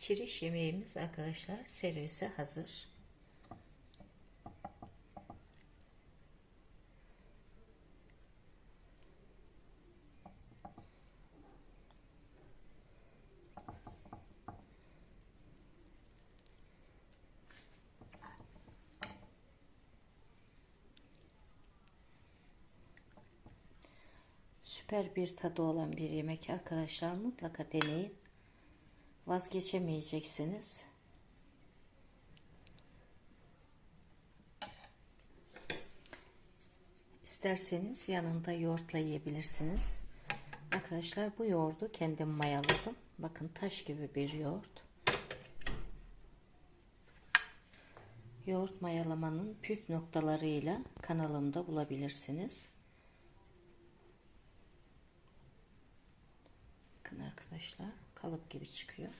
Çiriş yemeğimiz arkadaşlar servise hazır. Süper bir tadı olan bir yemek arkadaşlar mutlaka deneyin. Vazgeçemeyeceksiniz. İsterseniz yanında yoğurtla yiyebilirsiniz. Arkadaşlar bu yoğurdu kendim mayaladım. Bakın taş gibi bir yoğurt. Yoğurt mayalamanın püf noktalarıyla kanalımda bulabilirsiniz. Bakın arkadaşlar kalıp gibi çıkıyor.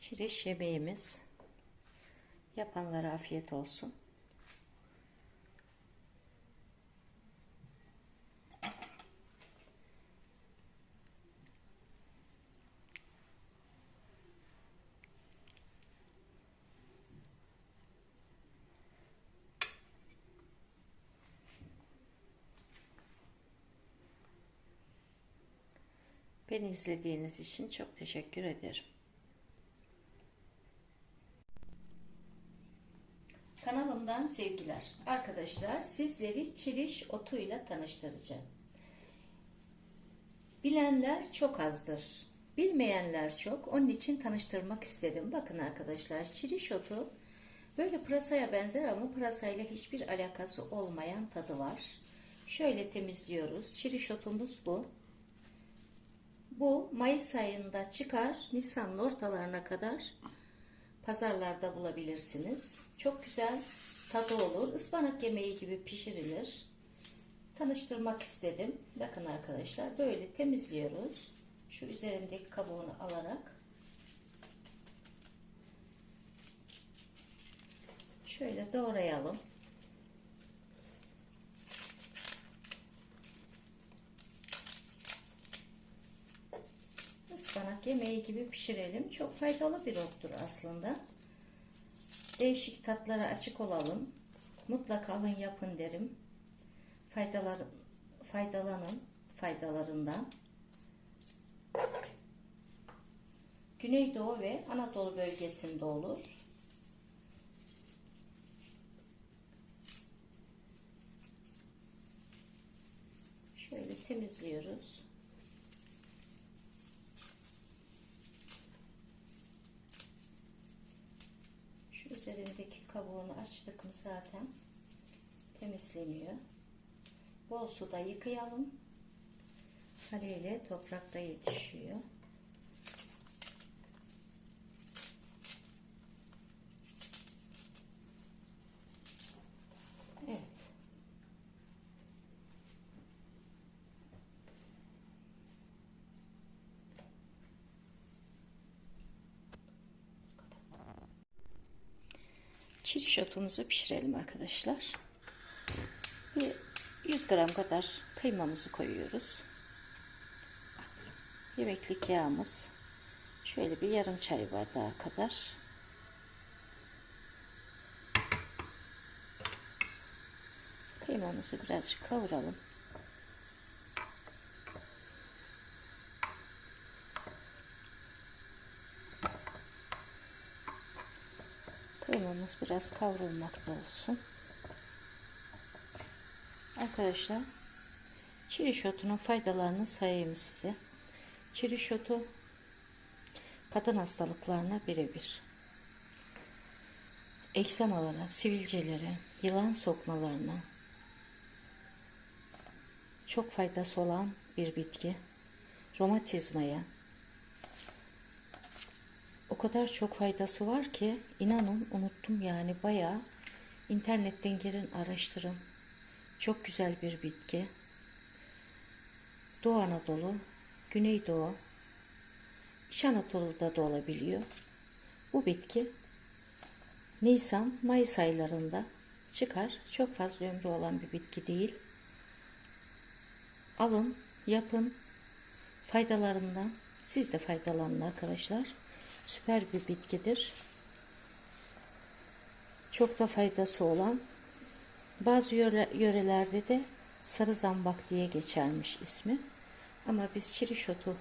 Çiriş yemeğimiz. Yapanlara afiyet olsun. Beni izlediğiniz için çok teşekkür ederim. Kanalımdan sevgiler. Arkadaşlar sizleri çiriş otuyla tanıştıracağım. Bilenler çok azdır. Bilmeyenler çok. Onun için tanıştırmak istedim. Bakın arkadaşlar çiriş otu böyle pırasaya benzer ama pırasayla hiçbir alakası olmayan tadı var. Şöyle temizliyoruz. Çiriş otumuz bu. Bu Mayıs ayında çıkar. Nisan'ın ortalarına kadar pazarlarda bulabilirsiniz. Çok güzel tadı olur. Ispanak yemeği gibi pişirilir. Tanıştırmak istedim. Bakın arkadaşlar böyle temizliyoruz. Şu üzerindeki kabuğunu alarak şöyle doğrayalım. Ispanak yemeği gibi pişirelim. Çok faydalı bir ottur aslında. Değişik tatlara açık olalım. Mutlaka alın yapın derim. Faydalar, faydalanın faydalarından. Güneydoğu ve Anadolu bölgesinde olur. Şöyle temizliyoruz. üzerindeki kabuğunu açtık mı zaten temizleniyor. Bol suda yıkayalım. Haliyle toprakta yetişiyor. Evet. Çiriş otumuzu pişirelim arkadaşlar. Bir 100 gram kadar kıymamızı koyuyoruz. Yemeklik yağımız şöyle bir yarım çay bardağı kadar. Kıymamızı birazcık kavuralım. Kıymamız biraz kavrulmakta olsun. Arkadaşlar çirişotunun faydalarını sayayım size. Çirişotu kadın hastalıklarına birebir. Eksemalara, sivilcelere, yılan sokmalarına çok faydası olan bir bitki. Romatizmaya, o kadar çok faydası var ki inanın unuttum yani bayağı internetten girin araştırın. Çok güzel bir bitki. Doğu Anadolu, Güneydoğu, İç Anadolu'da da olabiliyor. Bu bitki Nisan, Mayıs aylarında çıkar. Çok fazla ömrü olan bir bitki değil. Alın, yapın. Faydalarından siz de faydalanın arkadaşlar. Süper bir bitkidir. Çok da faydası olan bazı yöre, yörelerde de sarı zambak diye geçermiş ismi. Ama biz çirişotu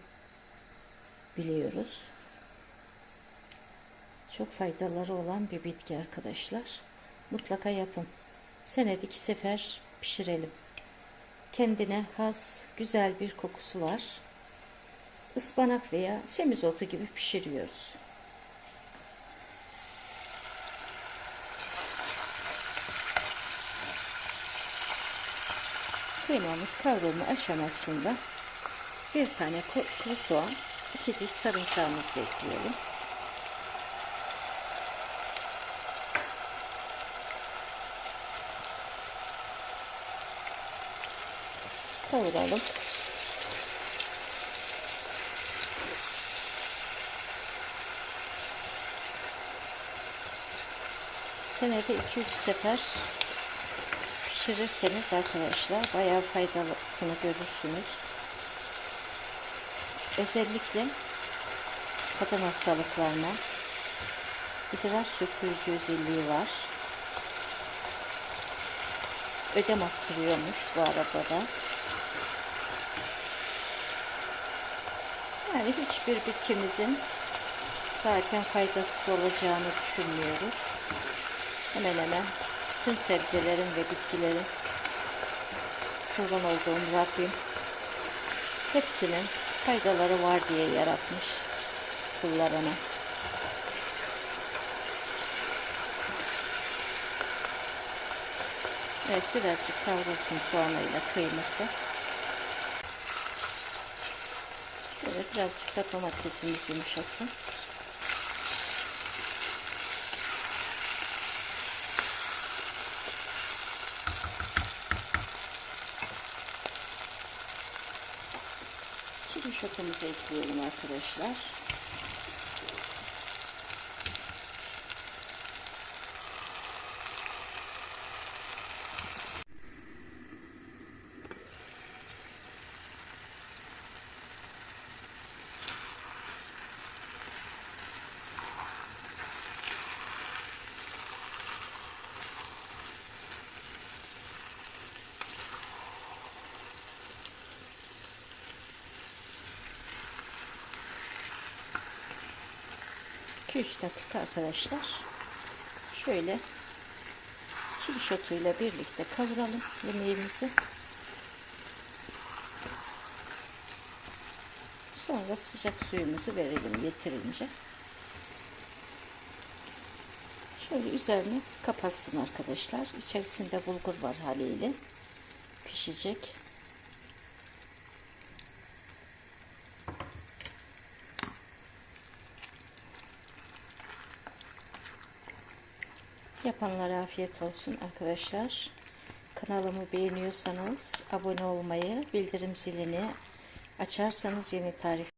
biliyoruz. Çok faydaları olan bir bitki arkadaşlar. Mutlaka yapın. Senede iki sefer pişirelim. Kendine has güzel bir kokusu var. Ispanak veya semizotu gibi pişiriyoruz. Kıymamız kavrulma aşamasında bir tane kuru soğan, iki diş sarımsağımızı ekleyelim. Kavuralım. Senede 2-3 sefer pişirirseniz arkadaşlar bayağı faydalısını görürsünüz. Özellikle kadın hastalıklarına idrar söktürücü özelliği var. Ödem attırıyormuş bu arada da. Yani hiçbir bitkimizin zaten faydasız olacağını düşünmüyoruz. Hemen hemen tüm sebzelerin ve bitkilerin kurban olduğum Rabbim hepsinin faydaları var diye yaratmış kullarına. Evet birazcık kavrulsun soğanıyla kıyması. Şöyle birazcık da domatesimiz yumuşasın. Şokumuzu ekliyorum arkadaşlar. İki üç dakika arkadaşlar. Şöyle çiğ şotuyla birlikte kavuralım yemeğimizi. Sonra sıcak suyumuzu verelim yeterince. Şöyle üzerine kapatsın arkadaşlar. İçerisinde bulgur var haliyle. Pişecek. Yapanlara afiyet olsun arkadaşlar. Kanalımı beğeniyorsanız abone olmayı, bildirim zilini açarsanız yeni tarif